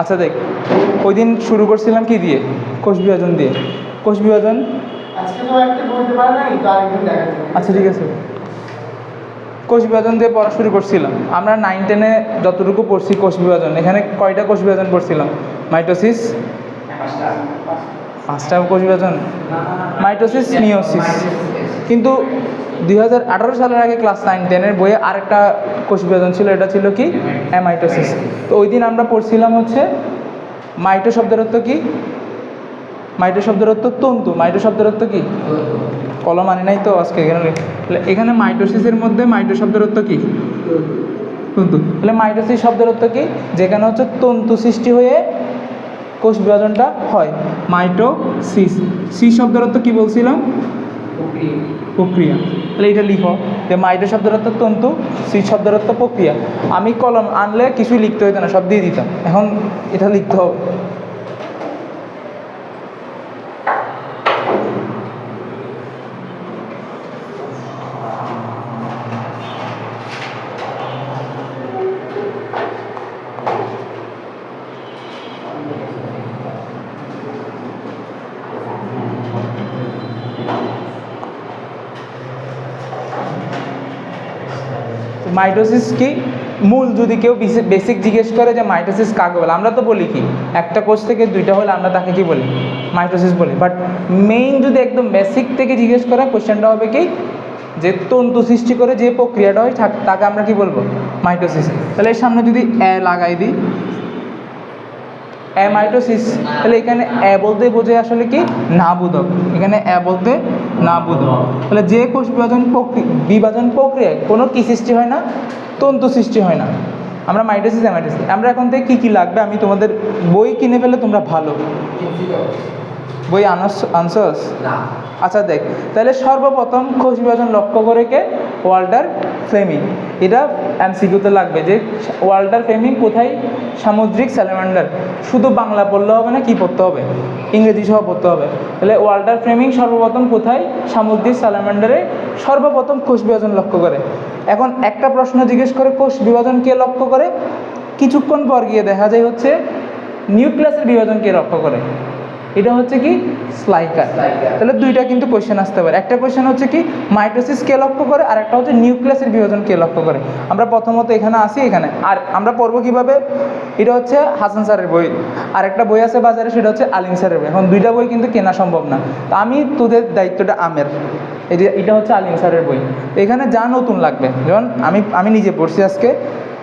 আচ্ছা দেখ ওই দিন শুরু করছিলাম কি দিয়ে? কোষ বিভাজন দিয়ে কোষ বিভাজন আচ্ছা ঠিক আছে। কোষ বিভাজন দিয়ে পড়া শুরু করছিলাম। আমরা নাইন টেনে যতটুকু পড়ছি কোষ বিভাজন এখানে কয়টা কোষ বিভাজন পড়ছিলাম? মাইটোসিস? পাঁচটা কোষ বিভাজন মাইটোসিস মিওসিস কিন্তু দুই হাজার আঠেরো সালের আগে ক্লাস নাইন টেনের বইয়ে আরেকটা কোষ বিভাজন ছিল এটা ছিল কি? অ্যামাইটোসিস তো ওই দিন আমরা পড়ছিলাম হচ্ছে মাইটো শব্দের অর্থ কি? মাইটো শব্দের অর্থ তন্তু। মাইটো শব্দের অর্থ কি? কলম আনি নাই তো আজকে এখানে। এখানে মাইটোসিসের মধ্যে মাইটো শব্দের অর্থ কি? তন্তু। তাহলে মাইটোসিস শব্দের অর্থ কি? যেখানে হচ্ছে তন্তু সৃষ্টি হয়ে কোষ বিভাজনটা হয়। মাইটোসিস। সি শব্দের অর্থ কি বলছিলাম? প্রক্রিয়া। তাহলে এটা লিখো যে মাইটো শব্দের অর্থ তন্তু সি শব্দের অর্থ প্রক্রিয়া। আমি কলম আনলে কিছুই লিখতে হইতো না, সব দিয়ে দিতাম। এখন এটা লিখতে হবে। মাইটোসিস কি? মূল যদি কেউ বেসিক জিজ্ঞেস করে যে মাইটোসিস কাকে বলে, আমরা তো বলি কি? একটা কোষ থেকে দুইটা হলে আমরা তাকে কি বলি? মাইটোসিস বলি। বাট মেইন যদি একদম বেসিক থেকে জিজ্ঞেস করা কোশ্চেনটা হবে কি? যে তন্তু সৃষ্টি করে যে প্রক্রিয়াটা হয় তাকে আমরা কি বলব? মাইটোসিস। তাহলে এর সামনে যদি এ লাগাই দিই অ্যামাইটোসিস তাহলে এখানে অ্যা বলতে বোঝে আসলে কি? না বোধক এখানে অ্যা বলতে না বোধক তাহলে যে কোষ বিভাজন প্রক্রিয়া বিভাজন প্রক্রিয়ায় কোনো কি সৃষ্টি হয় না? তন্তু সৃষ্টি হয় না। আমরা মাইটোসিস অ্যামাইটোসিস আমরা এখন থেকে কী কী লাগবে? আমি তোমাদের বই কিনে ফেলে তোমরা ভালো। বই আনস আনসার্স আচ্ছা দেখ তাহলে সর্বপ্রথম কোষ বিভাজন লক্ষ্য করে কে? ওয়াল্টার ফ্লেমিং এটা এমসিকিউতে লাগবে যে ওয়াল্টার ফ্লেমিং কোথায়? সামুদ্রিক স্যালামান্ডার। শুধু বাংলা পড়লে হবে না কি পড়তে হবে? ইংরেজি সহ পড়তে হবে। তাহলে ওয়াল্টার ফ্লেমিং সর্বপ্রথম কোথায়? সামুদ্রিক স্যালামান্ডারে সর্বপ্রথম কোষ বিভাজন লক্ষ্য করে। এখন একটা প্রশ্ন জিজ্ঞেস করে কোষ বিভাজন কে লক্ষ্য করে? কিছুক্ষণ পর গিয়ে দেখা যায় হচ্ছে নিউক্লিয়াসের বিভাজন কে লক্ষ্য করে? এটা হচ্ছে কি স্লাইকার। তাহলে দুইটা কিন্তু কোয়েশ্চেন আসতে পারে। একটা কোয়েশ্চেন হচ্ছে কি মাইটোসিস কে লক্ষ্য করে, আর একটা হচ্ছে নিউক্লিয়াসের বিভাজন কে লক্ষ্য করে। আমরা প্রথমত এখানে আসি, এখানে। আর আমরা পড়ব কীভাবে? এটা হচ্ছে হাসান স্যারের বই। আর একটা বই আছে বাজারে, সেটা হচ্ছে আলিম স্যারের বই। এখন দুইটা বই কিন্তু কেনা সম্ভব না। তো আমি তোদের দায়িত্বটা আমের। এই যে এটা হচ্ছে আলিম স্যারের বই। তো এখানে যা নতুন লাগবে। যেমন আমি আমি নিজে পড়ছি আজকে,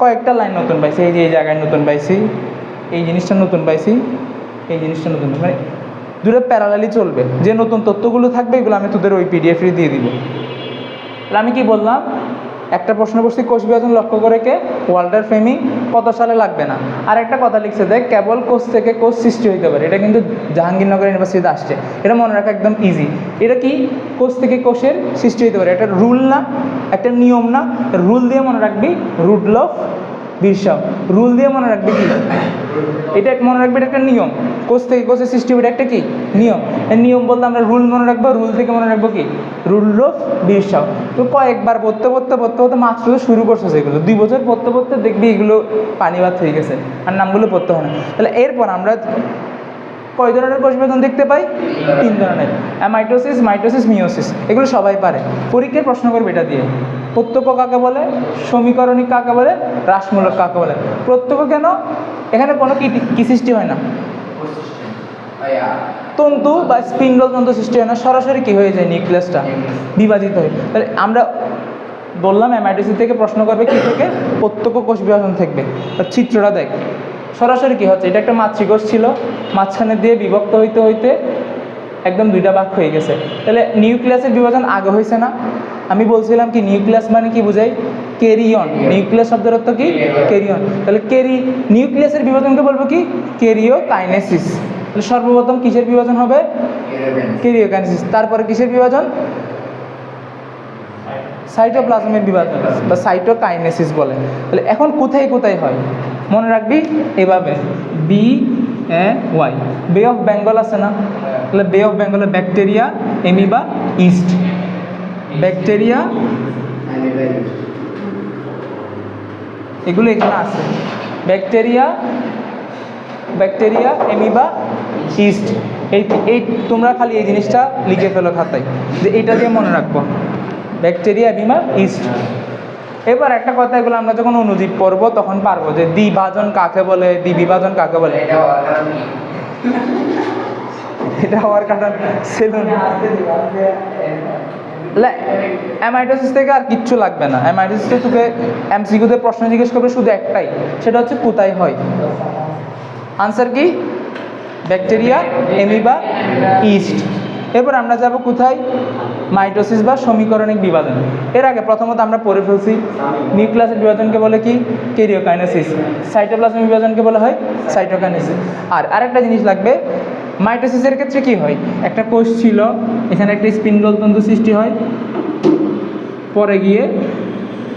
কয়েকটা লাইন নতুন পাইছি। এই যে এই জায়গায় নতুন পাইছি, এই জিনিসটা নতুন পাইছি, এই জিনিসটা নতুন মানে দুটো প্যারালালি চলবে। যে নতুন তথ্যগুলো থাকবে, এগুলো আমি তোদের ওই পিডিএফে দিয়ে দিব। তাহলে আমি কি বললাম? একটা প্রশ্ন করছি, কোষ বিভাজন লক্ষ্য করে কে? ওয়াল্টার ফ্রেমিং কত সালে লাগবে না? আর একটা কথা লিখছে, দেখ, কেবল কোষ থেকে কোষ সৃষ্টি হইতে পারে। এটা কিন্তু জাহাঙ্গীরনগর ইউনিভার্সিটিতে আসছে। এটা মনে রাখা একদম ইজি এটা কি? কোষ থেকে কোষের সৃষ্টি হইতে পারে। এটা রুল না, একটা নিয়ম না। রুল দিয়ে মনে রাখবি রুট অফ বিরসাম রুল দিয়ে মনে রাখবে কি? এটা মনে রাখবে, এটা একটা নিয়ম। কোচ থেকে কোষের সৃষ্টি হবে একটা কি? নিয়ম। নিয়ম বলতে আমরা রুল মনে রাখব রুল থেকে মনে রাখব কি? রুল রফ বিরসাও তো কয়েকবার পড়তে পড়তে পড়তে পড়তে মাছ শুধু শুরু করছে সেগুলো। দুই বছর পড়তে পড়তে দেখবি এগুলো পানি ভাত হয়ে গেছে, আর নামগুলো পড়তে হয় না। তাহলে এরপর আমরা কয় ধরনের কোষ বিভাজন দেখতে পাই? তিন ধরনের। অ্যামাইটোসিস, মাইটোসিস মিওসিস এগুলো সবাই পারে। পরীক্ষায় প্রশ্ন করবে এটা দিয়ে। প্রত্যক্ষ কাকে বলে? সমীকরণিক কাকে বলে? হ্রাসমূলক কাকে বলে? প্রত্যক্ষ কেন? এখানে কোনো কি সৃষ্টি হয় না। তন্তু বা স্পিন্ডল তন্তু সৃষ্টি হয় না। সরাসরি কি হয়ে যায় নিউক্লিয়াসটা? বিভাজিত হয়ে। তাহলে আমরা বললাম এমআইটিসি থেকে প্রশ্ন করবে কি থেকে প্রত্যক্ষ কোষ বিভাজন থাকবে। চিত্রটা দেখ। সরাসরি কি হচ্ছে? এটা একটা মাতৃকোষ ছিল মাঝখানে দিয়ে বিভক্ত হইতে হইতে একদম দুইটা ভাগ হয়ে গেছে। তাহলে নিউক্লিয়াসের বিভাজন আগে হয়েছে না? আমি বলছিলাম কি নিউক্লিয়াস মানে কি বোঝাই? কেরিয়ন নিউক্লিয়াস শব্দের অর্থ কি? কেরিয়ন তাহলে কেরি নিউক্লিয়াসের বিভাজনকে বলব কি? কেরিও কাইনেসিস তাহলে সর্বপ্রথম কিসের বিভাজন হবে? কেরিও কাইনেসিস তারপরে কিসের বিভাজন? সাইটোপ্লাজমের বিভাজন বা সাইটোকাইনেসিস বলে। তাহলে এখন কোথায় কোথায় হয়? মনে রাখবি এভাবে। B A Y bay of Bengal আছে না? তাহলে বে অফ বেঙ্গলে ব্যাকটেরিয়া এমিবা ইস্ট ব্যাকটেরিয়া এগুলো এখানে আছে। ব্যাকটেরিয়া ব্যাকটেরিয়া এমিবা ইস্ট এই এই তোমরা খালি এই জিনিসটা লিখে ফেলো খাতায়। যে এইটা দিয়ে মনে রাখব। Bacteria amoeba yeast. এবার একটা কথা এগুলো আমরা যখন অনুজীব পড়ব তখন পারব যে দ্বিভাজন কাকে বলে দ্বিবিভাজন কাকে বলে? এটা হওয়ার কারণ সেলুন। অ্যামাইটোসিস থেকে আর কিচ্ছু লাগবে না। অ্যামাইটোসিস তোকে এমসিকিউতে প্রশ্ন জিজ্ঞেস করবে শুধু একটাই সেটা হচ্ছে কোথায় হয়। আনসার কি? ব্যাকটেরিয়া এমিবা ইস্ট এরপর আমরা যাব কোথায়? মাইটোসিস বা সমীকরণিক বিভাজন। এর আগে প্রথমত আমরা পড়ে ফেলছি, নিউক্লিয়াসের বিভাজনকে বলে কি? কেরিওকাইনেসিস। সাইটোপ্লাজমিক বিভাজনকে বলা হয় সাইটোকাইনেসিস। আর আরেকটা জিনিস লাগবে, মাইটোসিসের ক্ষেত্রে কি হয়? একটা কোষ ছিল, এখানে একটা স্পিন্ডল তন্তু সৃষ্টি হয়। পরে গিয়ে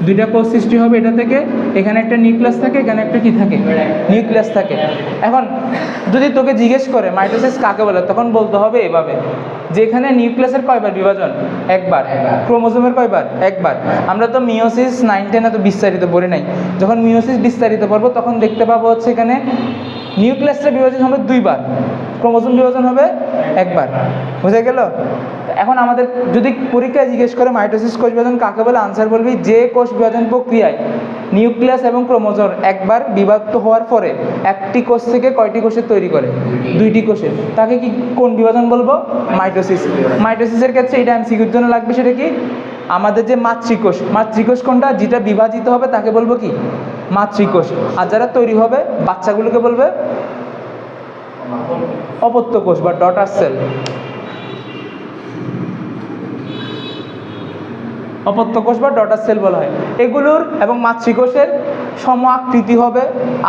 দুইটা কোষ সৃষ্টি হবে এটা থেকে, এখানে একটা নিউক্লিয়াস থাকে, এখানে একটা কি থাকে? নিউক্লিয়াস থাকে। এখন যদি তোকে জিজ্ঞেস করে, মাইটোসিস কাকে বলে? তখন বলতে হবে এভাবে। যেখানে নিউক্লিয়াসের কয়বার বিভাজন? একবার। ক্রোমোজোমের কয়বার? একবার। আমরা তো মিওসিস নাইন টেন এত বিস্তারিত পড়ি নাই। যখন মিওসিস বিস্তারিত পড়ব তখন দেখতে পাবো হচ্ছে এখানে নিউক্লিয়াসটা বিভাজন হবে দুইবার। ক্রোমোজোম বিভাজন হবে একবার। বুঝে গেল? এখন আমাদের যদি পরীক্ষায় জিজ্ঞেস করে মাইটোসিস কোষ বিভাজন কাকে বলে আনসার বলবি যে কোষ বিভাজন প্রক্রিয়ায় নিউক্লিয়াস এবং ক্রোমোজোম একবার বিভক্ত হওয়ার পরে একটি কোষ থেকে কয়টি কোষের তৈরি করে? দুইটি কোষের। তাকে কি কোন বিভাজন বলব? মাইটোসিস। মাইটোসিসের ক্ষেত্রে এটা এমসিকিউর জন্য লাগবে সেটা কি? আমাদের যে মাতৃকোষ মাতৃকোষ কোনটা? যেটা বিভাজিত হবে তাকে বলব কি? মাতৃকোষ। আর যারা তৈরি হবে, বাচ্চাগুলোকে বলবে অপত্য কোষ বা ডটার সেল। অপত্য কোষ বা ডটার সেল বলা হয়। এগুলোর এবং মাতৃকোষের সম আকৃতি হবে,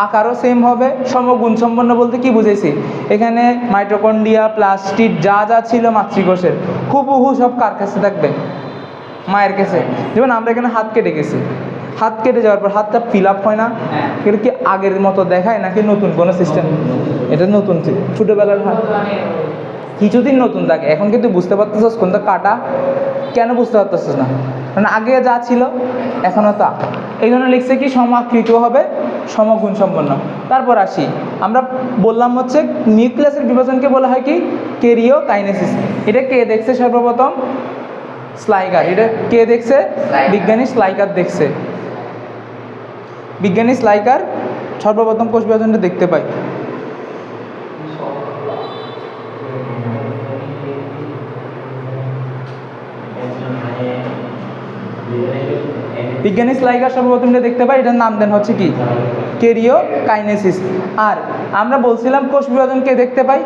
আকারও সেম হবে সমগুণসম্পন্ন বলতে কি বুঝেছি? এখানে মাইটোকন্ডিয়া প্লাস্টিক যা যা ছিল মাতৃকোষের, হুবহু সব কার কাছে থাকবে? মায়ের কাছে। যেমন আমরা এখানে হাত কেটে গেছি। হাত কেটে যাওয়ার পর হাতটা ফিল আপ হয় না। এটা কি আগের মতো দেখায় নাকি নতুন কোনো সিস্টেম এটা নতুন। ছোটোবেলার হাত। কিছুদিন নতুন থাকে এখন কিন্তু বুঝতে পারতেছিস কোনটা কাটা কেন বুঝতে পারতেছিস না। কারণ আগে যা ছিল এখনও তা। এই জন্য লিখছে কি সমাকৃত হবে সমগুণ সম্পন্ন। তারপর আসি। আমরা বললাম হচ্ছে নিউক্লিয়াসের বিভাজনকে বলা হয় কি? Karyokinesis. এটা কে দেখছে সর্বপ্রথম? স্লাইকার এটা কে দেখছে? বিজ্ঞানী স্লাইকার দেখছে। বিজ্ঞানী স্লাইকার সর্বপ্রথম কোষ বিভাজনটা দেখতে পাই বিজ্ঞানী স্লাইকার সর্বপ্রথম যে দেখতে পাই, এটার নাম দেন হচ্ছে কি? কেরিও কাইনেসিস আর আমরা বলছিলাম কোষ বিভাজনকে দেখতে পাই।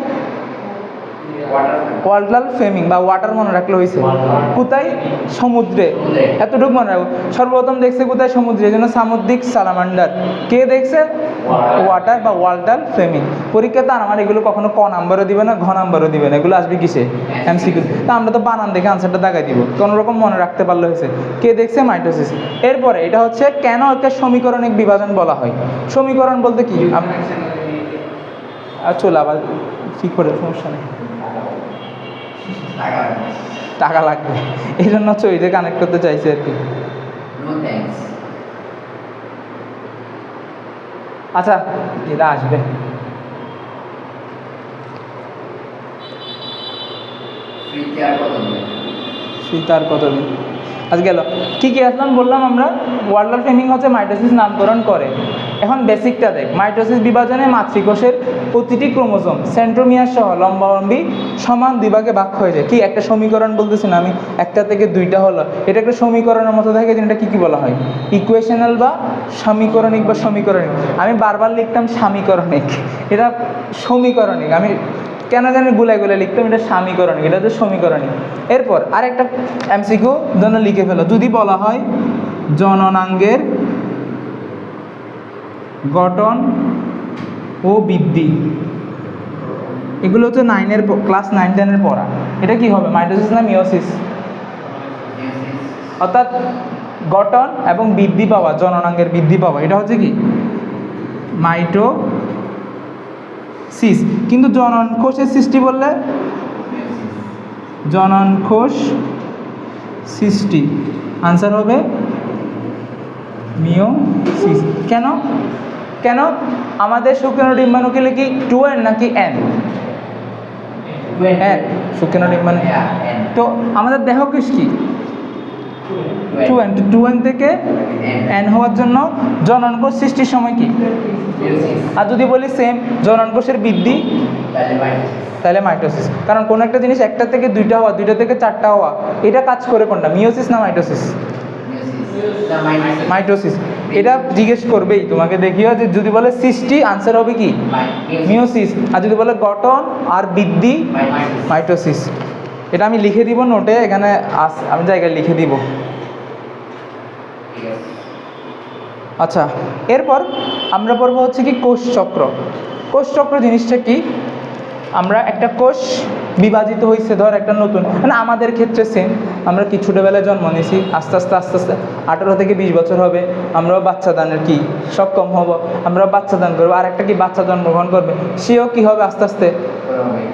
ওয়ার্ল্ডলাল ফেমিং বা ওয়াটার মনে রাখলে হয়েছে কোথায়? সমুদ্রে। এতটুকু মনে রাখব সর্বপ্রথম দেখছে কোথায় সমুদ্রে? এই জন্য সামুদ্রিক সালামান্ডার। কে দেখছে? ওয়াটার বা ওয়ার্ল্ডাল ফ্লেমিং পরীক্ষাতে আর আমার এগুলো কখনো ক নাম্বারও দিবে না ঘ নাম্বারও দিবে না। এগুলো আসবে কিসে? এমসিকিউ তা। আমরা তো বানান দেখে আনসারটা দাগাই দিব। কোনো রকম মনে রাখতে পারলে হয়েছে। কে দেখছে? মাইটোসিস এরপরে এটা হচ্ছে কেন একটা সমীকরণিক বিভাজন বলা হয়? সমীকরণ বলতে কি? আর চলে আবার ঠিক করে সমস্যা নেই। টাকা লাগবে। এই জন্য হচ্ছে কানেক্ট করতে চাইছি আর কি। আচ্ছা এরা আসবে। দিন? কতদিন আজ গেল। কি কি আসলাম বললাম আমরা? ওয়ার্ল্ডার ফেমিং হচ্ছে মাইটোসিস নামকরণ করে। এখন বেসিকটা দেখ। মাইটোসিস বিভাজনে মাতৃকোষের প্রতিটি ক্রোমোজোম সেন্ট্রোমিয়ার সহ লম্বালম্বি সমান দুই ভাগে হয়ে যায়। কি একটা সমীকরণ বলতেছি না আমি? একটা থেকে দুইটা হলো। এটা একটা সমীকরণের মতো থাকে যেটা কী কী বলা হয়? ইকুয়েশনাল বা সমীকরণিক বা সমীকরণিক। আমি বারবার লিখতাম সমীকরণিক। এটা সমীকরণিক। আমি কেন জানি গুলাই গুলাই লিখতাম, এটা সমীকরণিক, এটা হচ্ছে সমীকরণিক। এরপর আর আরেকটা এমসিকিউ জন্য লিখে ফেলো। যদি বলা হয় জননাঙ্গের গঠন ও বৃদ্ধি এগুলো হচ্ছে নাইনের ক্লাস নাইন টেনের পড়া। এটা কি হবে? মাইটোসিস না মিওসিস অর্থাৎ গঠন এবং বৃদ্ধি পাওয়া, জননাঙ্গের বৃদ্ধি পাওয়া, এটা হচ্ছে কি? মাইটো সিস কিন্তু জনন কোষের সৃষ্টি বললে? জনন কোষ সৃষ্টি। আনসার হবে? মিও সিস কেন? কেন? আমাদের শুক্রাণু ডিম্বাণুকে কি টু এন নাকি এন? এন। শুক্রাণু ডিম্বাণু। তো আমাদের দেহ কোষ কি? Two n. টু এন থেকে এন হওয়ার জন্য জনন কোষ সৃষ্টির সময় কি? আর যদি বলি সেম জনন কোষের বৃদ্ধি? তাহলে মাইটোসিস কারণ কোনো একটা জিনিস একটা থেকে দুইটা হওয়া দুইটা থেকে চারটা হওয়া এটা কাজ করে কোনটা? মিওসিস না মাইটোসিস মাইটোসিস এটা জিজ্ঞেস করবেই। তোমাকে দেখিও যে যদি বলে সৃষ্টি আনসার হবে কি? মিওসিস আর যদি বলে গঠন আর বৃদ্ধি, মাইটোসিস। এটা আমি লিখে দিব নোটে, এখানে আস- আমি জায়গায় লিখে দিব। আচ্ছা এরপর আমরা পড়ব হচ্ছে কি কোষ চক্র। কোষ জিনিসটা কি? আমরা একটা কোষ বিভাজিত হয়েছে ধর একটা নতুন। মানে আমাদের ক্ষেত্রে সেম আমরা কি ছোটোবেলায় জন্ম নিয়েছি আস্তে আস্তে আস্তে আস্তে। আঠেরো থেকে বিশ বছর হবে আমরাও বাচ্চা দানের কি? সক্ষম হব। আমরাও বাচ্চা দান করব। আর একটা কি বাচ্চা জন্মগ্রহণ করবে? সেও কি হবে আস্তে আস্তে?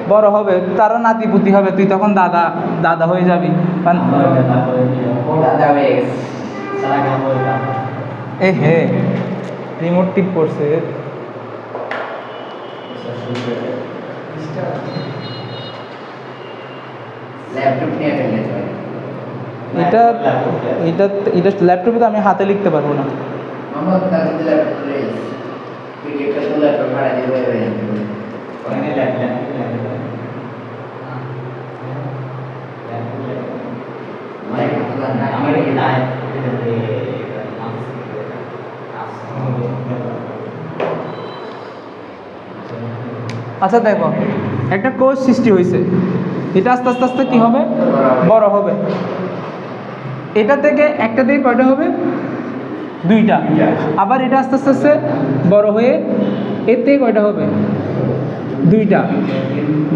বড় হবে। তারও নাতিপুতি হবে। তুই তখন দাদা দাদা হয়ে যাবি। মানে এ হে রিমোট টিপ করছে ল্যাপটপ নিয়ে ফেললে তো এটা এটা এটা ল্যাপটপে তো আমি হাতে লিখতে পারব না। মোহাম্মদ তাকে তো ল্যাপটপ করে পিডিএফটা তো ল্যাপটপ ভাড়া দিয়ে হয়ে যাবে আচ্ছা দেখো, একটা কোষ সৃষ্টি হয়েছে এটা আস্তে আস্তে আস্তে কী হবে? বড় হবে। এটা থেকে একটা থেকে কয়টা হবে? দুইটা। আবার এটা আস্তে আস্তে আস্তে বড় হয়ে এর থেকে কয়টা হবে? দুইটা।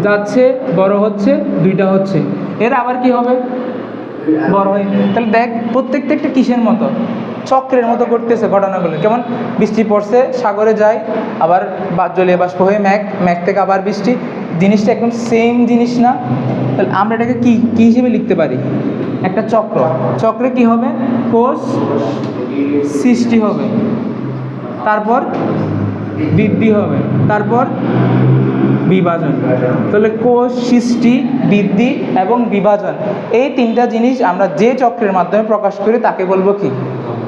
যাচ্ছে, বড় হচ্ছে, দুইটা হচ্ছে। এর আবার কি হবে? বড় হয়ে তাহলে দেখ, প্রত্যেকটা একটা কিসের মতো? চক্রের মতো করতেছে ঘটনাগুলো। কেমন? বৃষ্টি পড়ছে, সাগরে যায়, আবার জলীয় বাষ্প হয়ে ম্যাক ম্যাক থেকে আবার বৃষ্টি। জিনিসটা একদম সেম জিনিস না। তাহলে আমরা এটাকে কী কী হিসেবে লিখতে পারি? একটা চক্র। চক্রে কি হবে? কোষ সৃষ্টি হবে। তারপর বৃদ্ধি হবে। তারপর বিভাজন। তাহলে কোষ সৃষ্টি, বৃদ্ধি এবং বিভাজন। এই তিনটা জিনিস আমরা যে চক্রের মাধ্যমে প্রকাশ করি, তাকে বলব কি?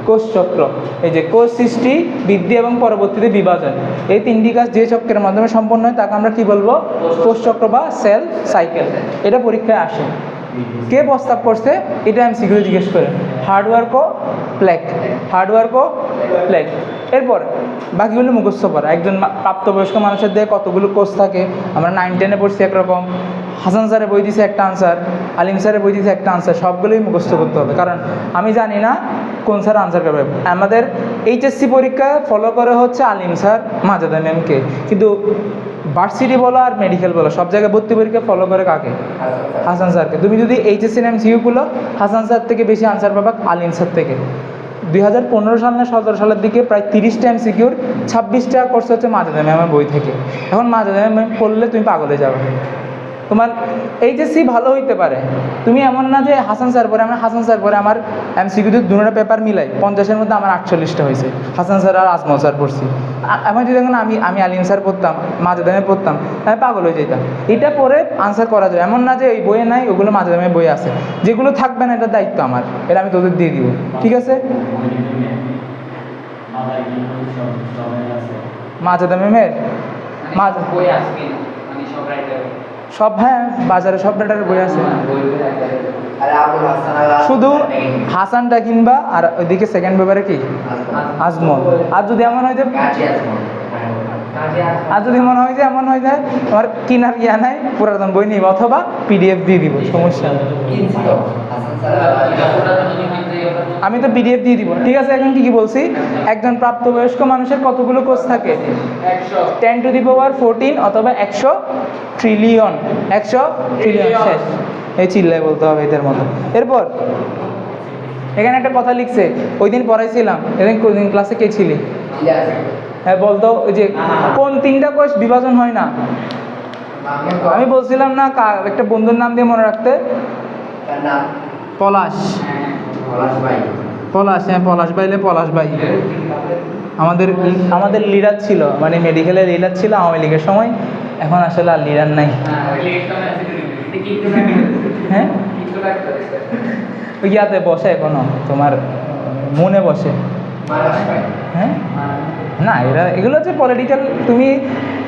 কোষ চক্র এই যে কোষ সৃষ্টি, বৃদ্ধি এবং পরবর্তীতে বিভাজন। এই তিনটি কাজ যে চক্রের মাধ্যমে সম্পন্ন হয়, তাকে আমরা কি বলব? কোষ চক্র বা সেল সাইকেল। এটা পরীক্ষায় আসে। কে প্রস্তাব করছে? এটা আমি শীঘ্র জিজ্ঞেস করে। হার্ডওয়ার্ক ও প্লেক হার্ডওয়ার্ক ও প্লেক এরপর, বাকিগুলো মুখস্থ করা। একজন প্রাপ্তবয়স্ক মানুষের দেহে কতগুলো কোষ থাকে? আমরা নাইন টেনে পড়ছি একরকম। হাসান স্যারের বই দিছে একটা আনসার আলিম স্যারের বই দিছে একটা আনসার সবগুলোই মুখস্থ করতে হবে। কারণ, আমি জানি না কোন স্যার আনসার করবে? আমাদের এইচএসসি পরীক্ষা ফলো করে হচ্ছে আলিম স্যার, মাজাদা ম্যামকে কিন্তু ভার্সিটি বলো আর মেডিকেল বলো, সব জায়গায় ভর্তি পরীক্ষা ফলো করে কাকে? হাসান স্যারকে। তুমি যদি এইচএসসি নাম সিইউগুলো হাসান স্যার থেকে বেশি আনসার পাবা আলিম স্যার থেকে। দুই হাজার পনেরো সাল সতেরো সালের দিকে প্রায় তিরিশটা এম সিকিউর ছাব্বিশটা কোর্স হচ্ছে মাজাদা ম্যামের বই থেকে। এখন মাজাদা ম্যাম পড়লে তুমি পাগলে যাবে। তোমার এইচএসসি ভালো হইতে পারে। তুমি এমন না যে হাসান স্যার পরে আমার হাসান স্যার পরে আমার এমসিকিউতে দুটো পেপার মিলাই। পঞ্চাশের মধ্যে আমার আটচল্লিশটা হয়েছে। হাসান স্যার আর আজমল স্যার পড়ছি। আমার যদি এখন আমি আমি আলিম স্যার পড়তাম মাজাদামে পড়তাম আমি পাগল হয়ে যেতাম। এটা পরে আনসার করা যায়। এমন না যে এই বইয়ে নাই ওগুলো মাজাদামে বই আছে। যেগুলো থাকবে না এটা দায়িত্ব আমার। এটা আমি তোদের দিয়ে দিব। ঠিক আছে? মাজাদা ম্যামের মাজ বই আসবে না সব রাইটার সব হ্যাঁ বাজারে সব ডাটার বই আছে। শুধু হাসানটা কিনবা আর ওইদিকে সেকেন্ড পেপারে কি? আজমল। আর যদি এমন হয় যে আর যদি মনে হয় যে এমন হয় যে আমার কিনার ইয়া নাই পুরাতন বই নিব অথবা পিডিএফ দিয়ে দিব সমস্যা আমি তো পিডিএফ দিয়ে দিব। ঠিক আছে এখন কি কি বলছি একজন প্রাপ্তবয়স্ক মানুষের কতগুলো কোষ থাকে? Ten to the power fourteen অথবা একশো ট্রিলিয়ন একশো ট্রিলিয়ন শেষ। এই চিল্লায় বলতে হবে এদের মতো। এরপর এখানে একটা কথা লিখছে ওই দিন পড়াইছিলাম এদিন কোন ক্লাসে কে ছিলি? হ্যাঁ বলতো ওই যে কোন তিনটা কোষ বিভাজন হয় না? আমি বলছিলাম না একটা বন্ধুর নাম দিয়ে মনে রাখতে। পলাশ। পলাশ হ্যাঁ পলাশ বাইলে পলাশ বাই আমাদের আমাদের লিডার ছিল মানে মেডিকেলের লিডার ছিল আওয়ামী লীগের সময়। এখন আসলে আর লিডার নাই। হ্যাঁ? ইয়াতে বসে এখনও তোমার মনে বসে। হ্যাঁ? না এরা এগুলো হচ্ছে পলিটিক্যাল তুমি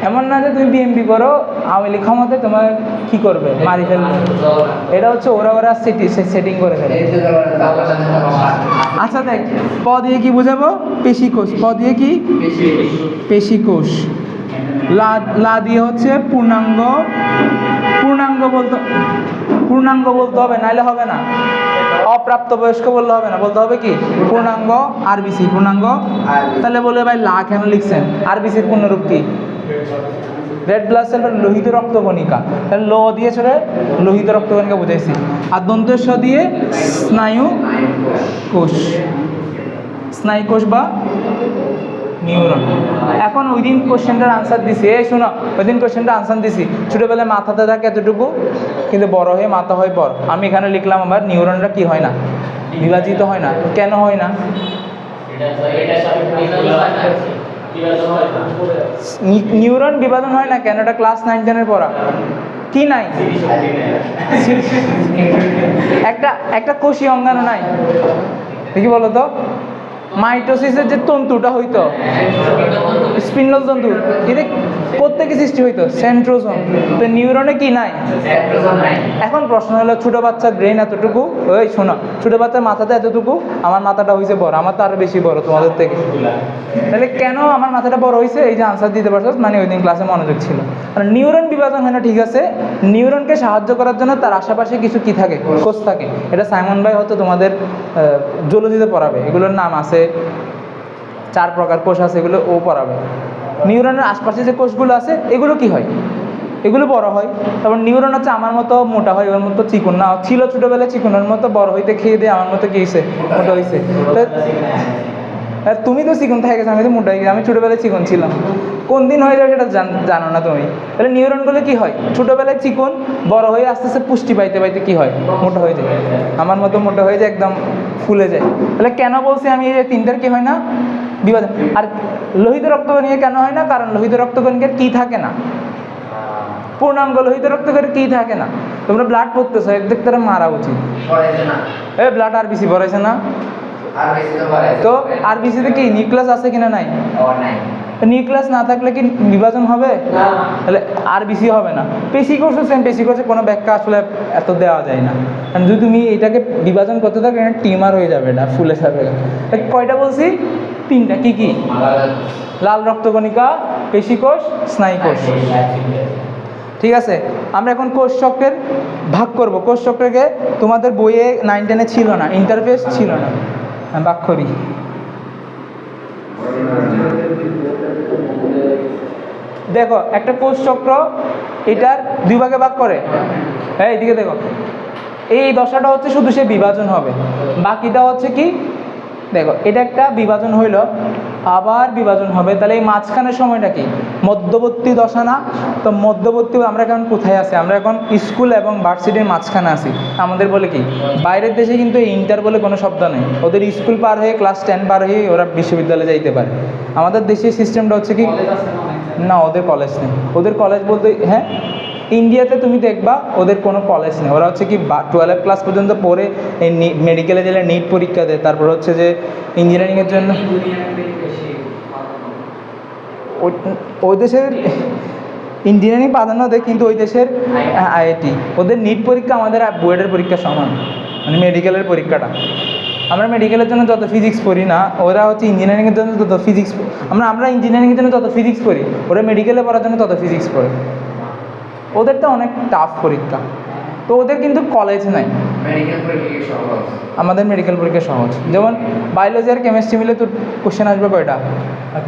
এমন না যে তুমি বিএমপি করো আওয়ামী লীগ ক্ষমতায় তোমার কি করবে? মারি ফেলবে। এটা হচ্ছে ওরা ওরা সেটি সেটিং করে ফেলে। আচ্ছা দেখ প দিয়ে কি বোঝাবো? পেশি কোষ প দিয়ে কি? পেশি কোষ লা লা দিয়ে হচ্ছে পূর্ণাঙ্গ পূর্ণাঙ্গ বলতে পূর্ণাঙ্গ বলতে হবে নাইলে হবে না। অপ্রাপ্ত বয়স্ক বললে হবে না বলতে হবে কি? পূর্ণাঙ্গ আরবিসি পূর্ণাঙ্গ তাহলে বলে ভাই লা কেন লিখছেন? আরবিসির পূর্ণরূপ কি? রেড ব্লাড সেল লোহিত রক্তকণিকা তাহলে লো দিয়ে চলে লোহিত রক্তকণিকা বুঝাইছি। আর দন্তেশ্ব দিয়ে স্নায়ু কোষ স্নায়ু কোষ বা নিউরন এখন ওই দিন কোশ্চেনটার আনসার দিছি। এই শোনো ওই দিন কোশ্চেনটা আনসার দিছি। ছোটোবেলায় মাথাতে থাকে এতটুকু কিন্তু বড় হয়ে মাথা হয় বড় আমি এখানে লিখলাম আবার নিউরনটা কি হয় না? বিভাজিত হয় না। কেন হয় না? নিউরন বিভাজন হয় না কেন? এটা ক্লাস নাইন টেনের পড়া। কি নাই? একটা একটা কোষী অঙ্গাণু নাই। দেখি বলো তো। মাইটোসিসের যে তন্তুটা হইতো, স্পিন্ডল তন্তু, এটা প্রত্যেকে সৃষ্টি হইতো, সেন্ট্রোজোম। তো নিউরনে কি নাই? এখন প্রশ্ন হলো, ছোট বাচ্চার ব্রেন এতটুকু? ওই শোনো, ছোট বাচ্চার মাথাতে এতটুকু? আমার মাথাটা হয়েছে বড়, আমার তো আরও বেশি বড় তোমাদের থেকে। তাহলে কেন আমার মাথাটা বড় হয়েছে এই যে আনসার দিতে পারছ মানে ওই দিন ক্লাসে মনোযোগ ছিল। কারণ নিউরন বিভাজন হয় না, ঠিক আছে? নিউরনকে সাহায্য করার জন্য তার আশেপাশে কিছু কি থাকে? কোষ থাকে। এটা সাইমন ভাই হয়তো তোমাদের জলজিতে পড়াবে। এগুলোর নাম আছে চার প্রকার কোষ আছে, এগুলো ও পড়াবে নিউরনের আশপাশে যে কোষগুলো আছে, এগুলো কি হয়? এগুলো বড় হয়। তারপর নিউরন হচ্ছে আমার মতো মোটা হয়, ওর মতো চিকন না। ছিল ছোটোবেলায় চিকনের মতো, বড় হইতে খেয়ে দিয়ে আমার মতো কি হয়েছে মোটা হয়েছে তুমি তো চিকন থাকে গেছো আমি তো মোটা হয়ে গেছি, আমি ছোটোবেলায় চিকন ছিলাম। কোন দিন হয়ে যাবে সেটা জানো না তুমি। তাহলে নিউরনগুলো কি হয়? ছোটোবেলায় চিকন, বড় হয়ে আস্তে আস্তে পুষ্টি পাইতে পাইতে কি হয়? মোটা হয়ে যায়। আমার মতো মোটা হয়ে যায়, একদম ফুলে যায়। তাহলে কেন বলছি আমি এই যে তিনটার কি হয় না? বিভাজন। আর লোহিত রক্তকণিকা কেন হয় না? কারণ লোহিত রক্তকণিকার কি থাকে না? পূর্ণাঙ্গ লোহিত রক্তকণিকার কি থাকে না? তোমরা ব্লাড পড়তেছো একদিক তারা মারা উচিত। এ ব্লাড আর বেশি পড়েছে না। তো আর বিসিতে কি নিউক্লিয়াস আছে কিনা নাই? নিউক্লিয়াস না থাকলে কি বিভাজন হবে? তাহলে আর বেশি হবে না। পেশি কোর্সও সেম পেশি কোর্সে কোনো ব্যাখ্যা আসলে এত দেওয়া যায় না। কারণ যদি তুমি এটাকে বিভাজন করতে থাকো এটা টিমার হয়ে যাবে এটা ফুলে যাবে কয়টা বলছি? তিনটা কি কি? লাল রক্তকণিকা পেশি কোষ স্নায়ু কোষ ঠিক আছে আমরা এখন কোষ চক্রের ভাগ করব। কোষ চক্রকে তোমাদের বইয়ে নাইন টেনে ছিল না ইন্টারফেস ছিল না। ভাগ করি। দেখো, একটা কোষ চক্র, এটার দুই ভাগে ভাগ করে। হ্যাঁ এইদিকে দেখো। এই দশাটা হচ্ছে শুধু সে বিভাজন হবে। বাকিটা হচ্ছে কি? দেখো, এটা একটা বিভাজন হইল। আবার বিভাজন হবে। তাহলে এই মাঝখানের সময়টা কি? মধ্যবর্তী দশা না? তো মধ্যবর্তী আমরা এখন কোথায় আছি? আমরা এখন স্কুল এবং ভার্সিটির মাঝখানে আছি। আমাদের বলে কি? বাইরের দেশে কিন্তু ইন্টার বলে কোনো শব্দ নেই। ওদের স্কুল পার হয়ে ক্লাস টেন পার হয়ে ওরা বিশ্ববিদ্যালয়ে যাইতে পারে। আমাদের দেশের সিস্টেমটা হচ্ছে কি? না ওদের কলেজ নেই। ওদের কলেজ বলতে হ্যাঁ? ইন্ডিয়াতে তুমি দেখবা ওদের কোনো কলেজ নেই। ওরা হচ্ছে কি টুয়েলভ ক্লাস পর্যন্ত পড়ে, এই মেডিকেলে গেলে নিট পরীক্ষা দেয়। তারপর হচ্ছে যে ইঞ্জিনিয়ারিংয়ের জন্য ওই- দেশের ইঞ্জিনিয়ারিং প্রাধান্য দেয়, কিন্তু ওই দেশের আইআইটি ওদের নিট পরীক্ষা আমাদের বুয়েটের পরীক্ষা সমান। মানে মেডিকেলের পরীক্ষাটা। আমরা মেডিকেলের জন্য যত ফিজিক্স পড়ি না, ওরা হচ্ছে ইঞ্জিনিয়ারিংয়ের জন্য তত ফিজিক্স আমরা আমরা ইঞ্জিনিয়ারিংয়ের জন্য তত ফিজিক্স পড়ি, ওরা মেডিকেলে পড়ার জন্য তত ফিজিক্স পড়ে। ওদের তো অনেক টাফ পরীক্ষা। তো ওদের কিন্তু কলেজ নাই। আমাদের মেডিকেল পরীক্ষা সহজ। যেমন বায়োলজি আর কেমিস্ট্রি মিলে তোর কোশ্চেন আসবে কয়টা?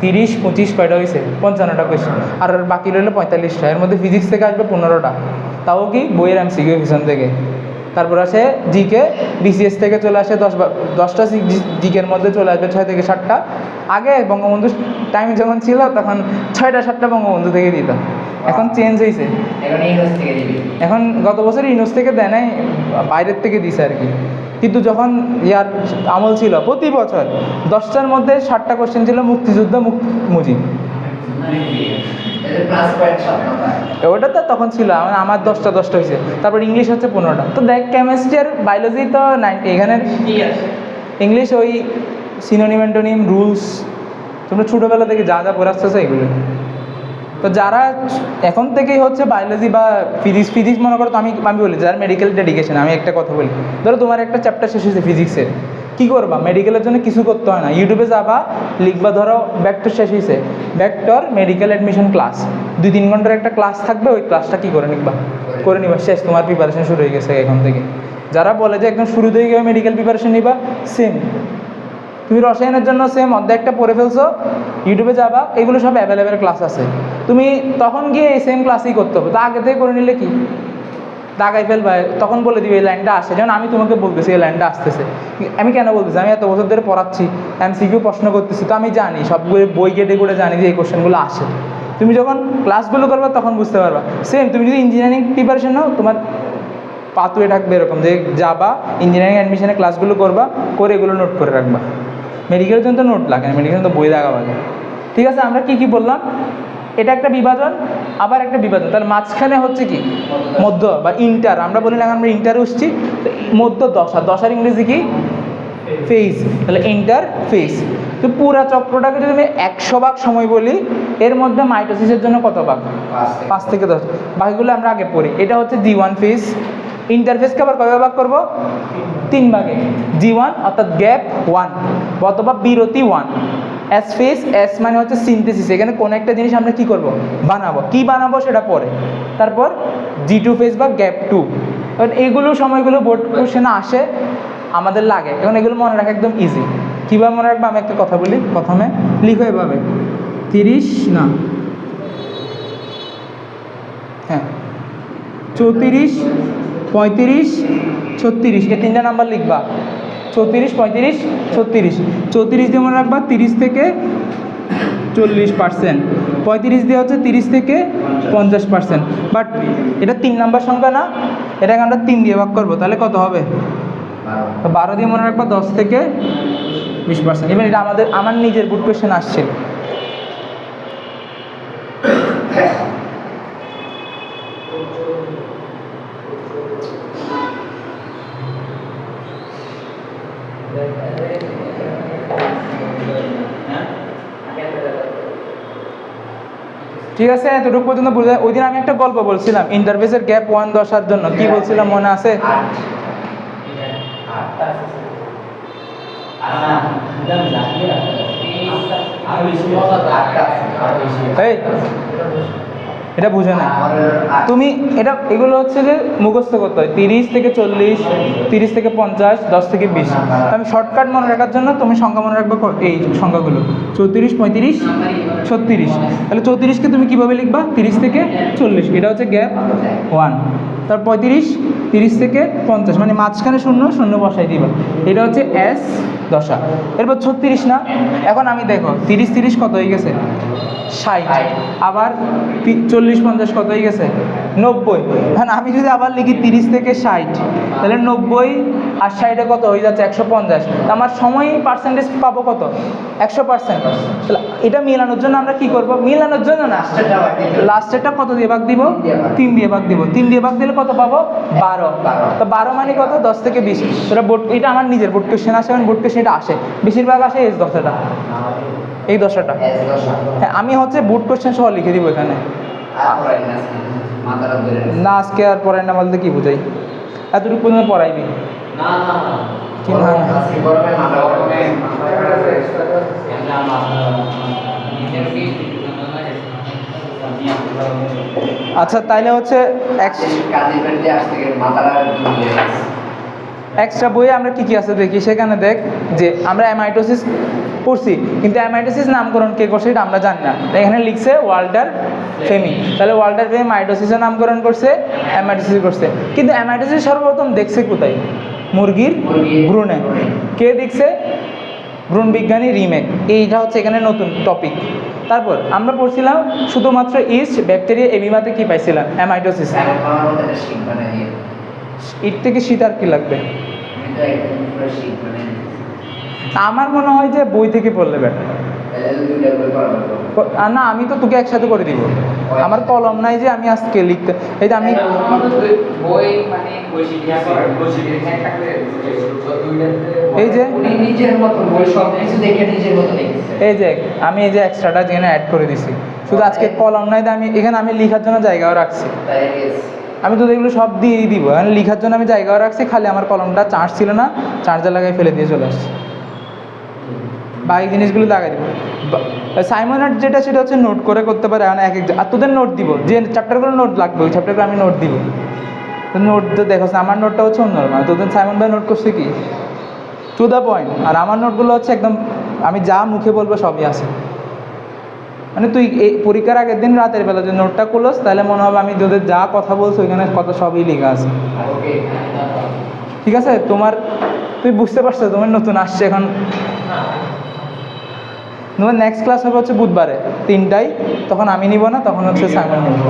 তিরিশ পঁচিশ কয়টা হয়েছে পঞ্চান্নটা কোশ্চেন আর বাকি রইল পঁয়তাল্লিশটা। এর মধ্যে ফিজিক্স থেকে আসবে পনেরোটা। তাও কি বইয়ের এমসিকিউ ভিশন থেকে। তারপর আসে জিকে বিসিএস থেকে চলে আসে দশ বা- দশটা জিকের মধ্যে চলে আসবে ছয় থেকে সাতটা। আগে বঙ্গবন্ধু টাইম যখন ছিল তখন ছয়টা সাতটা বঙ্গবন্ধু থেকে দিত এখন চেঞ্জ হয়েছে এখন গত বছর ইউনুস থেকে দেয় নাই বাইরের থেকে দিছে আর কি। কিন্তু যখন ইয়ার আমল ছিল প্রতি বছর দশটার মধ্যে ষাটটা কোশ্চেন ছিল মুক্তিযুদ্ধ মুক মুজিব। নম্বর ওটা তো তখন ছিল আমার দশটা দশটা হয়েছে তারপর ইংলিশ হচ্ছে পনেরোটা। তো দেখ কেমিস্ট্রি আর বায়োলজি তো নাইনটি এখানে ইংলিশ ওই সিনোনিম অ্যান্টোনিম রুলস তোমরা ছোটোবেলা থেকে যা যা পড়ে আসতেছো এগুলো তো যারা এখন থেকেই হচ্ছে বায়োলজি বা ফিজিক্স ফিজিক্স মনে করো তো আমি আমি বলি, যারা মেডিকেল ডেডিকেশন আমি একটা কথা বলি। ধরো তোমার একটা চ্যাপ্টার শেষ হয়েছে ফিজিক্সের কী করবা? মেডিকেলের জন্য কিছু করতে হয় না। ইউটিউবে যাবা, লিখবা, ধরো ব্যাকটর শেষ হয়েছে। ব্যাকটর মেডিকেল অ্যাডমিশন ক্লাস দুই তিন ঘণ্টার একটা ক্লাস থাকবে, ওই ক্লাসটা কী করে নিবা? করে নিবা, শেষ, তোমার প্রিপারেশন শুরু হয়ে গেছে এখন থেকে। যারা বলে যে একদম শুরু থেকে মেডিকেল প্রিপারেশন নিবা সেম তুমি রসায়নের জন্য সেম অর্ধেক একটা পড়ে ফেলছো ইউটিউবে যাবা, এগুলো সব অ্যাভেলেবেল ক্লাস আছে। তুমি তখন গিয়ে এই সেম ক্লাসই করতে হবে। তো আগে থেকে করে নিলে কি? দাগাই ফেলবা, তখন বলে দিবে, এই লাইনটা আসে। যেমন আমি তোমাকে বলতেছি, এই লাইনটা আসতেছে। আমি কেন বলতেছি? আমি এত বছর ধরে পড়াচ্ছি এমসিকিউ প্রশ্ন করতেছি, তো আমি জানি, সবগুলো বই কেটে করে জানি যে এই কোশ্চেনগুলো আসে। তুমি যখন ক্লাসগুলো করবা, তখন বুঝতে পারবা। সেম তুমি যদি ইঞ্জিনিয়ারিং প্রিপারেশন নাও, তোমার পাতুয়ে থাকবে এরকম যে যাবা ইঞ্জিনিয়ারিং অ্যাডমিশনের ক্লাসগুলো করবা, করে এগুলো নোট করে রাখবা। মেডিকেলের জন্য তো নোট লাগে না মেডিকেল তো বই লাগা লাগে। ঠিক আছে আমরা কি কি বললাম? এটা একটা বিভাজন আবার একটা বিভাজন। তাহলে মাঝখানে হচ্ছে কি? মধ্য বা ইন্টার আমরা বলি না আমরা ইন্টার উঠছি তো মধ্য দশা দশার ইংরেজি কি? ফেজ তাহলে ইন্টার ফেস তো পুরা চক্রটাকে যদি আমি একশো ভাগ সময় বলি এর মধ্যে মাইটোসিসের জন্য কত ভাগ? পাঁচ থেকে দশ। বাকিগুলো আমরা আগে পড়ি। এটা হচ্ছে জি ওয়ান ফেজ ইন্টারফেসকে আবার কবে ভাগ করব? তিন ভাগে। জি ওয়ান অর্থাৎ গ্যাপ ওয়ান অথবা বিরতি ওয়ান এস ফেস এস মানে হচ্ছে সিনথেসিস এখানে কোনো একটা জিনিস আমরা কি করব? বানাবো। কি বানাবো সেটা পরে। তারপর জি টু ফেস বা গ্যাপ টু এবার এগুলো সময়গুলো বোর্ড কোশ্চেনে আসে, আমাদের লাগে। এখন এগুলো মনে রাখা একদম ইজি কীভাবে মনে রাখব? আমি একটা কথা বলি। প্রথমে লিখো এভাবে। তিরিশ, না। হ্যাঁ। চৌত্রিশ পঁয়ত্রিশ, ছত্রিশ এই তিনটা নাম্বার লিখবা। চৌত্রিশ, পঁয়ত্রিশ, ছত্রিশ। চৌত্রিশ দিয়ে মনে রাখবা তিরিশ থেকে চল্লিশ পার্সেন্ট পঁয়ত্রিশ দিয়ে হচ্ছে তিরিশ থেকে পঞ্চাশ পার্সেন্ট বাট এটা তিন নাম্বার সংখ্যা না, এটাকে আমরা তিন দিয়ে ভাগ করব। তাহলে কত হবে? বারো দিয়ে মনে রাখবা দশ থেকে বিশ পার্সেন্ট এবার এটা আমাদের, আমার নিজের বুট কোয়েশ্চেন আসছে ঠিক আছে? এতটুকু পর্যন্ত বুঝে ওই দিন আমি একটা গল্প বলছিলাম। ইন্টারভিউসের গ্যাপ ওয়ান দশার জন্য। কি বলছিলাম মনে আছে? এই এটা বুঝে না। তুমি এটা, এগুলো হচ্ছে যে মুখস্থ করতে হয়। তিরিশ থেকে চল্লিশ, তিরিশ থেকে পঞ্চাশ, দশ থেকে বিশ। আমি শর্টকাট মনে রাখার জন্য তুমি সংখ্যা মনে রাখবে এই সংখ্যাগুলো। চৌত্রিশ, পঁয়ত্রিশ, ছত্রিশ। তাহলে চৌত্রিশকে তুমি কীভাবে লিখবা? তিরিশ থেকে চল্লিশ। এটা হচ্ছে গ্যাপ ওয়ান তার পঁয়ত্রিশ তিরিশ থেকে পঞ্চাশ মানে মাঝখানে শূন্য শূন্য বসাই দিবা এটা হচ্ছে এস দশা। এরপর ছত্রিশ না? এখন আমি দেখো তিরিশ তিরিশ কত হয়ে গেছে? ষাট। আবার চল্লিশ পঞ্চাশ কত হয়ে গেছে? নব্বই। এখন আমি যদি আবার লিখি তিরিশ থেকে ষাট তাহলে নব্বই আর ষাটে কত হয়ে যাচ্ছে? একশো পঞ্চাশ। তা আমার সময় পার্সেন্টেজ পাবো কত? একশো পার্সেন্ট তাহলে এটা মিলানোর জন্য আমরা কি করব? মিলানোর জন্য না লাস্টেরটা কত দিয়ে ভাগ দিব। তিন দিয়ে ভাগ দিব। তিন দিয়ে ভাগ দিলে কত পাবো? বারো। তো বারো মানে কত? দশ থেকে বিশ। এটা বোর্ড এটা আমার নিজের বোর্ড কোশ্চেন আসে এবং বোর্ড কোশ্চেন এটা আসে। বেশিরভাগ আসে এই দশটা এই দশটা এস হ্যাঁ আমি হচ্ছে বুট কোশ্চেন সহ লিখে দিব এখানে। না আজকে। আর পড়াই না বলতে কি বুঝাই? এতটুকু পর্যন্ত পড়াইবি না না আচ্ছা তাইলে হচ্ছে। এক্সট্রা বইয়ে আমরা কি কি আছে দেখি? সেখানে দেখ যে আমরা অ্যামাইটোসিস পড়ছি কিন্তু অ্যামাইটোসিস নামকরণ কে করছে এটা আমরা জানি না। এখানে লিখছে ওয়াল্টার ফেমি। তাহলে ওয়াল্টার ফেমি মাইটোসিসের নামকরণ করছে অ্যামাইটোসিস করছে। কিন্তু অ্যামাইটোসিস সর্বপ্রথম দেখছে কোথায়? মুরগির ভ্রূণে। কে দেখছে? ভ্রূণ বিজ্ঞানী রিমেক। এইটা হচ্ছে এখানে নতুন টপিক তারপর আমরা পড়ছিলাম শুধুমাত্র ইস্ট ব্যাকটেরিয়া এমিমাতে কি পাইছিলাম? অ্যামাইটোসিস দিয়ে ইট থেকে শীত আর কি লাগবে? মানে আমার মনে হয় যে বই থেকে পড়লে বেটার না আমি তো তোকে একসাথে করে দিব। আমার কলম নাই যে আমি আজকে লিখতে এই যে আমি বই মানে করে এই যে এই যে আমি এই যে এক্সট্রাটা যেখানে অ্যাড করে দিছি। শুধু আজকে কলম নাই আমি এখানে আমি লেখার জন্য জায়গাও রাখছি। আমি তো এগুলো সব দিয়েই দিব। এখন লেখার জন্য আমি জায়গাও রাখছি খালি আমার কলমটা চার্জ ছিল না চার্জার লাগাই ফেলে দিয়ে চলে আসছি। বাকি জিনিসগুলো লাগাই দিব। সাইমনের যেটা সেটা হচ্ছে নোট করে করতে পারে এক এক আর তোদের নোট দিব। যে চ্যাপ্টারগুলো নোট লাগবে, ওই চ্যাপ্টারগুলো আমি নোট দিব। তো নোট তো দেখো, আমার নোটটা হচ্ছে অন্যরকম। তোদের সাইমন ভাই নোট করছে কি? টু দ্য পয়েন্ট আর আমার নোটগুলো হচ্ছে একদম আমি যা মুখে বলব সবই আছে। মানে তুই এই পরীক্ষার আগের দিন রাতের বেলা যে নোটটা করলোস তাহলে মনে হবে আমি তোদের যা কথা বলছো, ওইখানে কথা সবই লেখা আছে। ঠিক আছে? তোমার তুই বুঝতে পারছ, তোমার নতুন আসছে এখন। তোমার নেক্সট ক্লাস হবে হচ্ছে বুধবারে তিনটায় তখন আমি নিব না তখন হচ্ছে সাইমন নিব।